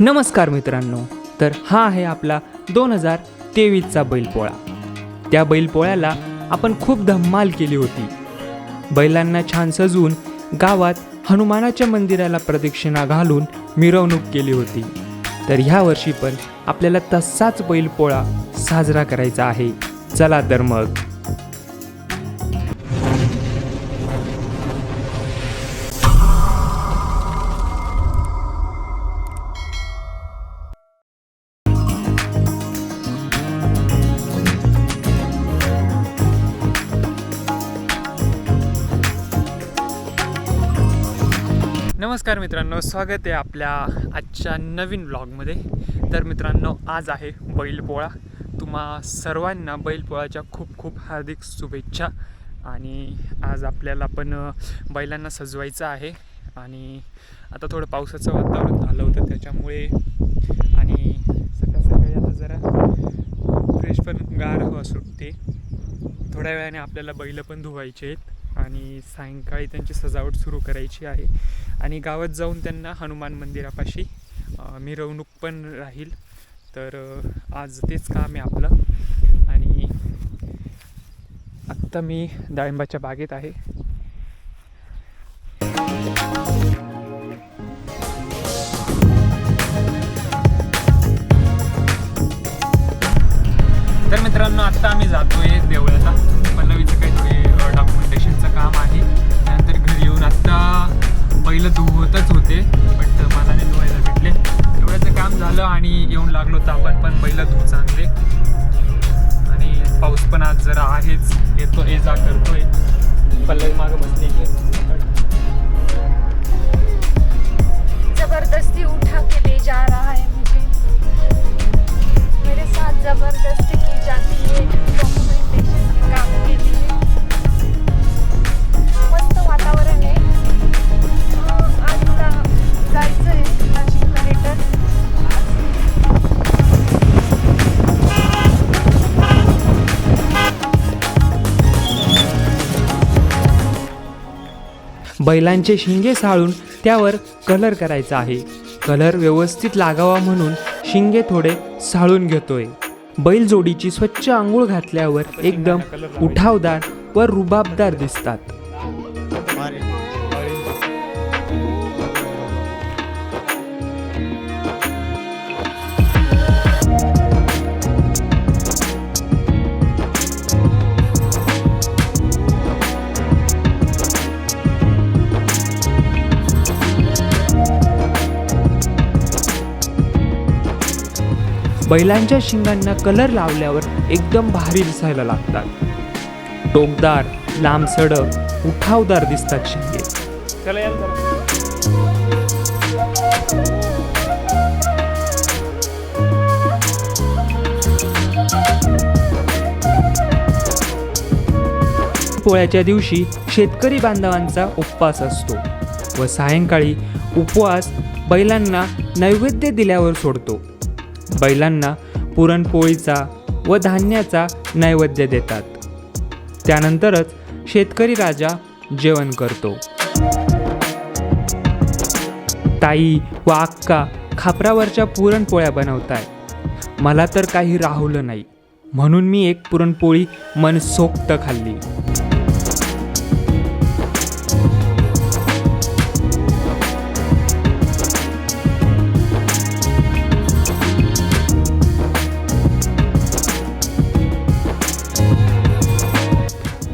नमस्कार मित्रांनो तर हा आहे आपला दोन हजार तेवीसचा बैलपोळा. त्या बैलपोळ्याला आपण खूप धम्माल केली होती. बैलांना छान सजवून गावात हनुमानाच्या मंदिराला प्रदक्षिणा घालून मिरवणूक केली होती. तर ह्या वर्षी पण आपल्याला तसाच बैलपोळा साजरा करायचा आहे. चला तर मग. नमस्कार मित्रांनो स्वागत आहे आपल्या आजच्या नवीन ब्लॉगमध्ये तर मित्रांनो आज आहे बैलपोळा. तुम्हा सर्वांना बैलपोळाच्या खूप खूप हार्दिक शुभेच्छा. आणि आज आपल्याला पण बैलांना सजवायचं आहे. आणि आता थोडं पावसाचं वातावरण झालं होतं त्याच्यामुळे. आणि सकाळ सकाळी आता जरा फ्रेश पण गार हवा सुटते थोड्या वेळाने आपल्याला बैल पण धुवायचे आहेत. आणि सायंकाळी त्यांची सजावट सुरू करायची आहे. आणि गावात जाऊन त्यांना हनुमान मंदिरापाशी मिरवणूक पण राहील. तर आज तेच काम आहे आपलं. आणि आत्ता मी डाळिंबाच्या बागेत आहे. तर मित्रांनो आत्ता आम्ही जातोय देवळाला. पल्लवीचं काहीतरी डॉक्युमेंट काम आहे. त्यानंतर घरी येऊन आत्ता बैल धुवतच होते बट मनाने धुवायला भेटले. एवढ्याचं काम झालं आणि येऊन लागलो तर आपण पण बैल धुवू चांगले आणि पाऊस पण आज जरा आहेच. येतो ये जा करतोय. पल्लवी मागं बसते जबरदस्ती उठा के ले जा रहा है मुझे। मेरे साथ जबरदस्ती की जाती है। बैलांचे शिंगे साळून त्यावर कलर करायचा आहे. कलर व्यवस्थित लागावा म्हणून शिंगे थोडे साळून घेतोय. बैल जोडीची स्वच्छ आंघोळ घातल्यावर एकदम उठावदार व रुबाबदार दिसतात. बैलांच्या शिंगांना कलर लावल्यावर एकदम भारी दिसायला लागतात. टोकदार लांबसड उठावदार दिसतात शिंगे. पोळ्याच्या दिवशी शेतकरी बांधवांचा उपवास असतो व सायंकाळी उपवास बैलांना नैवेद्य दिल्यावर सोडतो. बैलांना पुरणपोळीचा व धान्याचा नैवेद्य देतात. त्यानंतरच शेतकरी राजा जेवण करतो. ताई व अक्का खापरावरच्या पुरणपोळ्या बनवताय मला तर काही राहुलं नाही. म्हणून मी एक पुरणपोळी मनसोक्त खाल्ली.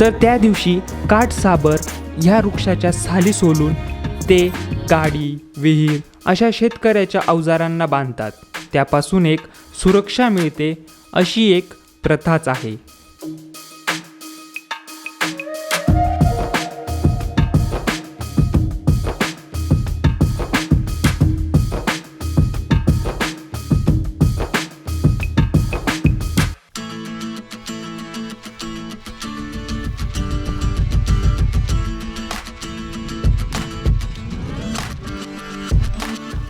तर त्या दिवशी काठसाबर ह्या वृक्षाच्या साली सोलून ते गाडी विहीर अशा शेतकऱ्याच्या अवजारांना बांधतात. त्यापासून एक सुरक्षा मिळते अशी एक प्रथाच आहे.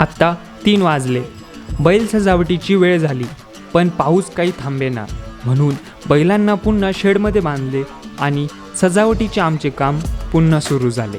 आत्ता तीन वाजले. बैल सजावटीची वेळ झाली पण पाऊस काही थांबेना. म्हणून बैलांना पुन्हा शेडमध्ये बांधले आणि सजावटीचे आमचे काम पुन्हा सुरू झाले.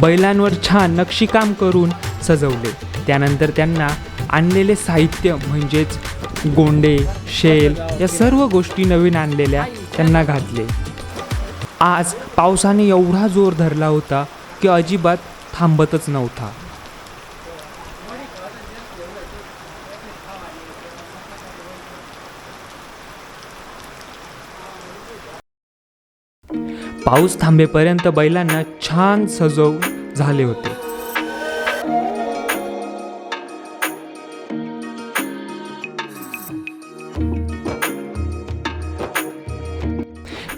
बैलांवर छान नक्षीकाम करून सजवले. त्यानंतर त्यांना आणलेले साहित्य म्हणजेच गोंडे शेल या सर्व गोष्टी नवीन आणलेल्या त्यांना घातले. आज पावसाने एवढा जोर धरला होता की अजिबात थांबतच नव्हता. पाऊस थांबेपर्यंत बैलांना छान सजव झाले होते.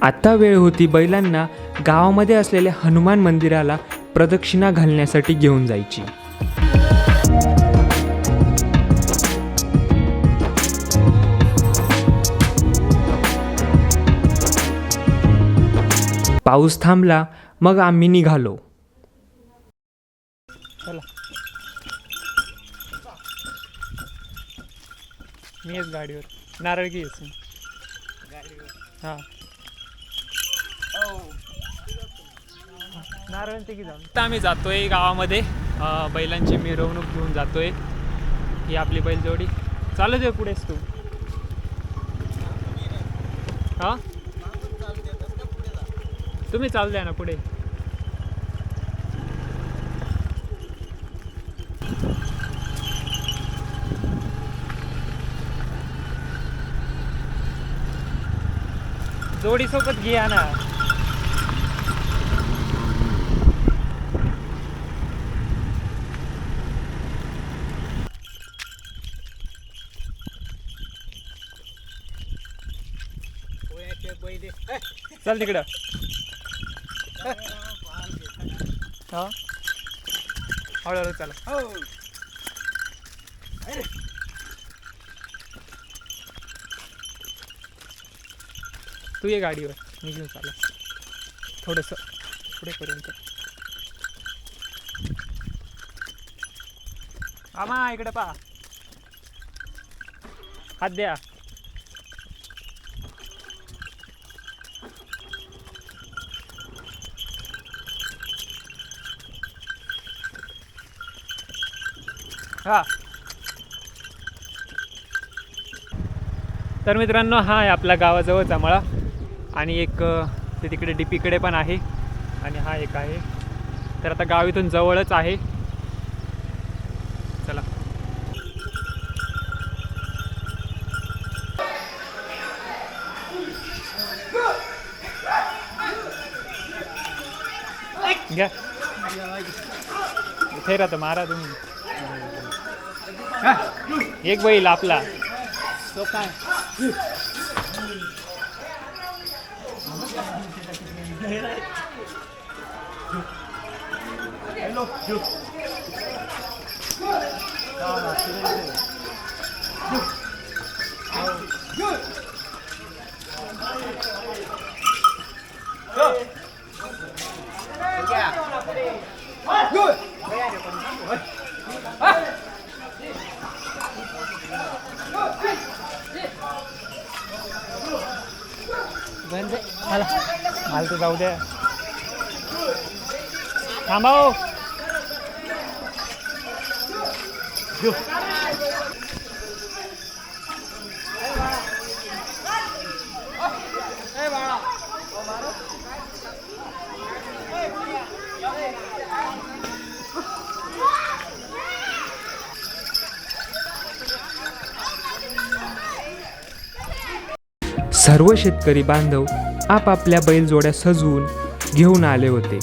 आता वेळ होती बैलांना गावामध्ये असलेल्या हनुमान मंदिराला प्रदक्षिणा घालण्यासाठी घेऊन जायची. पाऊस थांबला मग आम्ही निघालो. चला. मी येस गाडीवर. नारळ घे हां. नारळ ते आता आम्ही जातोय गावामध्ये. बैलांची मिरवणूक घेऊन जातोय. ही आपली बैलजोडी. चालू दे पुढेच तू. हा? तुम्ही चालू द्या ना पुढे. जोडीसोबत घ्या ना चल तिकडं. हा? हळूहळू चला. तू ये गाडीवर मी घेऊन चाला थोडंसं पुढेपर्यंत आमा इकडे पा हात द्या. हा. तर मित्रांनो हा आहे आपल्या गावाजवळचा मळा आणि एक ते तिकडे डीपीकडे पण आहे आणि हा एक आहे. तर आता गाव इथून जवळच आहे. चला. घ्या. फेरा तर मारा तुम्ही. एक बैल आपला. तो काय? हॅलो मला मला तर जाऊ द्या. थांबा हो. सर्व शेतकरी बांधव आपापल्या बैलजोड्या सजवून घेऊन आले होते.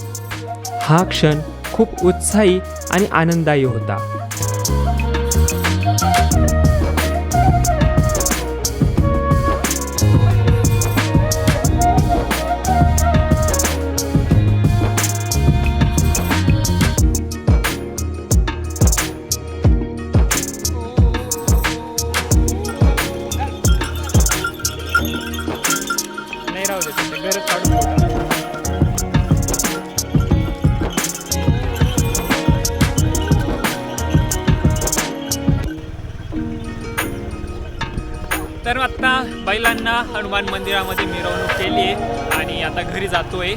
हा क्षण खूप उत्साही आणि आनंददायी होता. बैलांना हनुमान मंदिरामध्ये मिरवणूक केली आहे आणि आता घरी जातोय.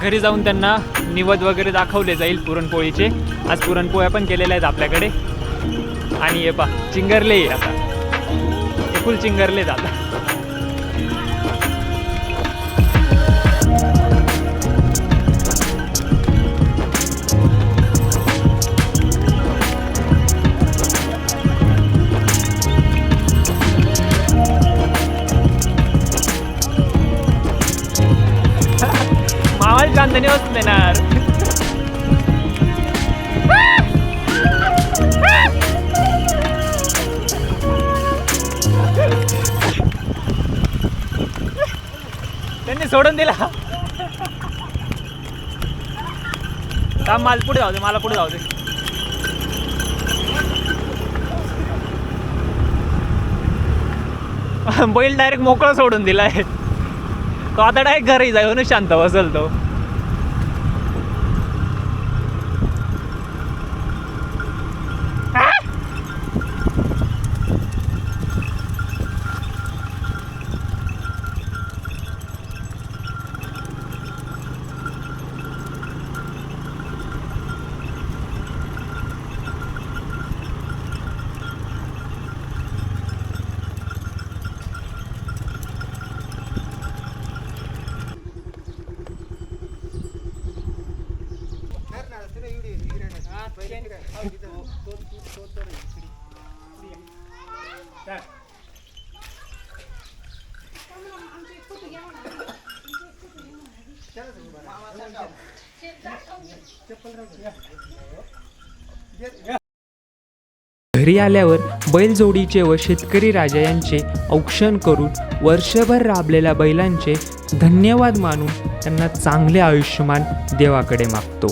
घरी जाऊन त्यांना निवद वगैरे दाखवले जाईल पुरणपोळीचे. आज पुरणपोळ्या पण केलेल्या आहेत आपल्याकडे. आणि हे पा चिंगरले आहे आता. हे फुल चिंगरलेत आता. मावाला चांदणी देणार त्यांनी सोडून दिला. काम मला पुढे जाऊ दे मला पुढे जाऊ दे. बैल डायरेक्ट मोकळा सोडून दिलाय. तो आता डायरेक्ट घरी जाऊन शांत बसल तो घरी आल्यावर बैलजोडीचे व शेतकरी राजा यांचे औक्षण करून वर्षभर राबलेल्या बैलांचे धन्यवाद मानून त्यांना चांगले आयुष्यमान देवाकडे मागतो.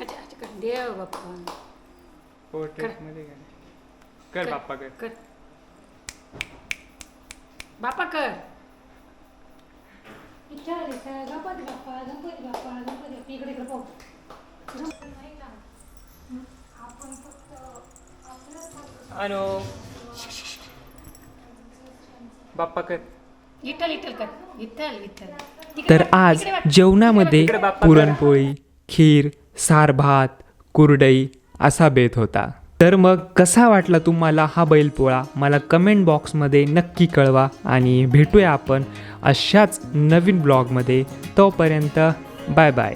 अच्छा अच्छा कर देव बाप्पा पोर्ट्रेट मध्ये काय कर बाप्पा कर कर बाप्पा कर गणपती बाप्पा गणपती बाप्पा गणपती बाप्पा इकडे इकडे पाहू आपण फक्त आपलंच अनो बाप्पा कर तर आज. जेवणामध्ये. पुरणपोळी खीर सार भात कुरडई असा बेत होता तर मग कसा वाटला तुम्हाला हा बैलपोळा मला कमेंट बॉक्समध्ये नक्की कळवा आणि भेटूया आपण अशाच नवीन ब्लॉगमध्ये तोपर्यंत बाय बाय